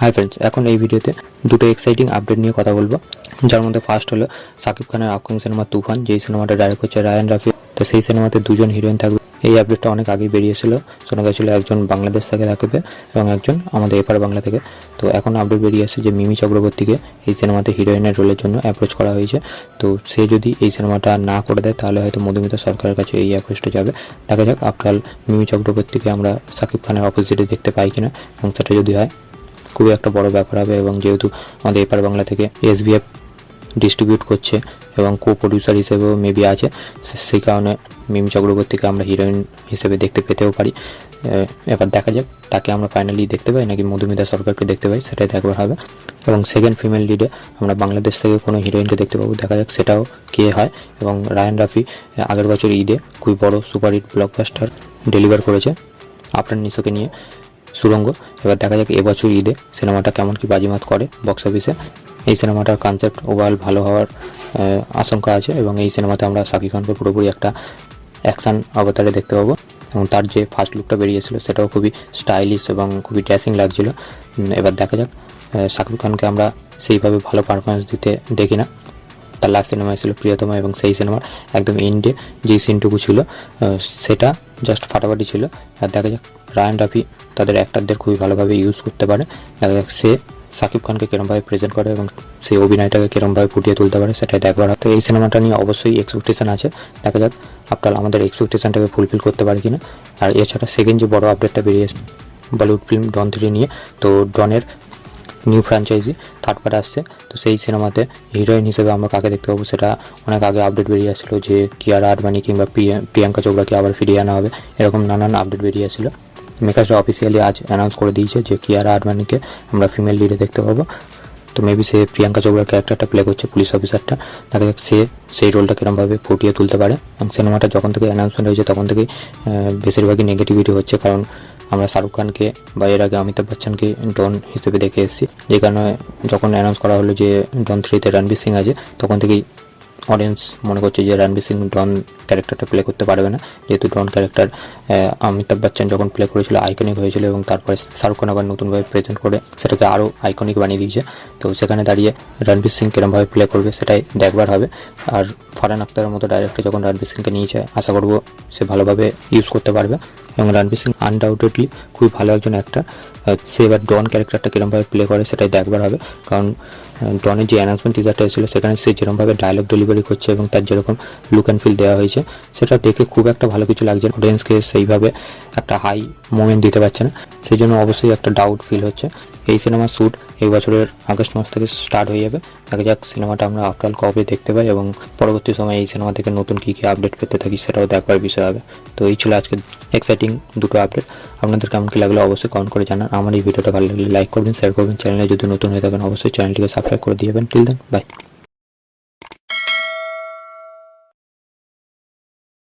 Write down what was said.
Hi friends এখন এই ভিডিওতে দুটো এক্সাইটিং আপডেট নিয়ে কথা বলব। যার মধ্যে ফার্স্ট হলো সাকিব খানের আপকামিং সিনেমা তুফান, যেই সিনেমাটা ডাইরেক্ট করছে রায়ান রাফি। তো সেই সিনেমাতে দুজন হিরোইন থাকবে। এই আপডেটটা অনেক আগেই বেরিয়েছিল। শোনা গেছিল একজন বাংলাদেশ থেকে থাকবে এবং একজন আমাদের এপার বাংলা থেকে। তো এখন আপডেট বেরিয়ে আসছে যে মিমি চক্রবর্তীকে এই সিনেমাতে হিরোইনের রোলের জন্য অ্যাপ্রোচ করা হয়েছে। তো সে যদি এই সিনেমাটা না করে দেয়, তাহলে হয়তো মধুমিতা সরকারের কাছে এই অ্যাপ্রোচটা যাবে। দেখা যাক আফটাল মিমি চক্রবর্তীকে আমরা সাকিব খানের অপোজিটে দেখতে পাই কিনা এবং সেটা যদি হয় খুবই একটা বড় ব্যাপার হবে এবং যেহেতু আমাদের এপার বাংলা থেকে এসবিএফ ডিস্ট্রিবিউট করছে এবং কো প্রডিউসার হিসেবেও মেবি আছে সেই কারণে মিমি চক্রবর্তীকে আমরা হিরোইন হিসেবে দেখতে পেতেও পারি। এবার দেখা যাক, তাকে আমরা ফাইনালি দেখতে পাই নাকি মধুমিতা সরকারকে দেখতে পাই, সেটাই দেখবার হবে। এবং সেকেন্ড ফিমেল লিডে আমরা বাংলাদেশ থেকে কোনো হিরোইনকে দেখতে পাবো, দেখা যাক সেটাও কে হয়। এবং রায়ান রাফি আগের বছর ঈদে খুবই বড় সুপার হিট ব্লকবাস্টার ডেলিভার করেছে। আপনার নিশোকে নিয়ে সুরঙ্গ। এবার দেখা যাক এবছর ঈদে সিনেমাটা কেমন কি বাজিমাত করে বক্স অফিসে এই সিনেমাটার কনসেপ্ট ওভারঅল ভালো হওয়ার আশঙ্কা আছে এবং এই সিনেমাতে আমরা শাকিব খানকে পুরোপুরি একটা অ্যাকশন অবতারে দেখতে পাবো। এবং তার যে ফার্স্ট লুকটা বেরিয়েছিল সেটাও খুবই স্টাইলিশ এবং খুবই ড্রেসিং লাগছিল। এবার দেখা যাক শাকিব খানকে আমরা সেইভাবে ভালো পারফরমেন্স দিতে দেখি না। তার লাস্ট সিনেমা ছিল প্রিয়তমা এবং সেই সিনেমার একদম এন্ডে যেই সিনটুকু ছিল সেটা জাস্ট ফাটাফাটি ছিল। আর দেখা যাক রায়ান রাফি তাদের অ্যাক্টারদের খুবই ভালোভাবে ইউজ করতে পারে। দেখা যাক সে সাকিব খানকে কিরমভাবে প্রেজেন্ট করে এবং সেই অভিনয়টাকে কিরমভাবে ফুটিয়ে তুলতে পারে, সেটাই দেখবার তো এই সিনেমাটা নিয়ে অবশ্যই এক্সপেকটেশন আছে। দেখা যাক, আপনার আমাদের এক্সপেকটেশনটাকে ফুলফিল করতে পারে কিনা। আর এছাড়া সেকেন্ড যে বড় আপডেটটা বেরিয়েছে বলিউড ফিল্ম ডন থ্রি নিয়ে, তো ডনের নিউ ফ্র্যাঞ্চাইজি থার্ড পার্ট আসছে। তো সেই সিনেমাতে হিরোইন হিসেবে আমরা কাকে দেখতে পাবো সেটা অনেক আগে আপডেট বেরিয়ে আসছিল যে কিয়ারা আডবাণী কিংবা প্রিয়া- প্রিয়াঙ্কা চোপড়াকে আবার ফিরিয়ে আনা হবে, এরকম নানান আপডেট বেরিয়ে আসছিল। মেকার্সরা অফিসিয়ালি আজ অ্যানাউন্স করে দিয়েছে যে কিয়ারা আডবাণীকে আমরা ফিমেল লিডে দেখতে পাবো। তো মেবি সে প্রিয়াঙ্কা চোপড়ার ক্যারেক্টারটা প্লে করছে পুলিশ অফিসারটা দেখা যাক সে সেই রোলটা কিরমভাবে ফুটিয়ে তুলতে পারে। এবং সিনেমাটা যখন থেকে অ্যানাউন্সমেন্ট হয়েছে তখন থেকেই বেশিরভাগই নেগেটিভিটি হচ্ছে কারণ আমরা শাহরুখ খানকে বা এর আগে অমিতাভ বচ্চনকে ডন হিসেবে দেখে এসেছি। যে কারণে যখন অ্যানাউন্স করা হলো যে ডন থ্রিতে রণবীর সিং আছে, তখন থেকেই অডিয়েন্স মনে করছে যে রণবীর সিং ডন ক্যারেক্টারটা প্লে করতে পারবে না। যেহেতু ডন ক্যারেক্টার অমিতাভ বচ্চন যখন প্লে করেছিল আইকনিক হয়েছিল এবং তারপরে শাহরুখ খান আবার নতুনভাবে প্রেজেন্ট করে সেটাকে আরও আইকনিক বানিয়ে দিয়েছে। তো সেখানে দাঁড়িয়ে রণবীর সিং কিরমভাবে প্লে করবে সেটাই দেখবার হবে। আর ফারহান আক্তারের মতো ডাইরেক্টর যখন রণবীর সিংকে নিয়েছে, আশা করব সে ভালোভাবে ইউজ করতে পারবে। এবং রণবীর সিং আনডাউটেডলি খুবই ভালো একজন অ্যাক্টার সে এবার ডন ক্যারেক্টারটা কীরমভাবে প্লে করে সেটাই দেখবার হবে। কারণ ডনের যে অ্যানাউন্সমেন্ট টিজারটা এসেছিল, সেখানে সে যেরকমভাবে ডায়লগ ডেলিভারি করছে এবং তার যেরকম লুক অ্যান্ড ফিল দেওয়া হয়েছে, সেটা দেখে খুব একটা ভালো কিছু লাগছে অডিয়েন্সকে সেইভাবে একটা হাই মোমেন্ট দিতে পারছে না। সেই জন্য অবশ্যই একটা ডাউট ফিল হচ্ছে। এই সিনেমার শ্যুট এই বছরের আগস্ট মাস থেকে স্টার্ট হয়ে যাবে। দেখা যাক সিনেমাটা আমরা আফটার কবে দেখতে পাই এবং পরবর্তী সময় এই সিনেমা থেকে নতুন কী কী আপডেট পেতে থাকি সেটাও দেখবার বিষয় হবে। তো এই ছিল আজকে এক্সাইটিং দুটো আপডেট আপনাদের কেমন কি লাগল অবশ্যই কমেন্ট করে জানান। আমার এই ভিডিওটা ভালো লাগলে লাইক করবেন শেয়ার করবেন। চ্যানেলে যদি নতুন হয়ে থাকেন, অবশ্যই চ্যানেলটিকে সাবস্ক্রাইব করে দিয়ে যাবেন। Till then by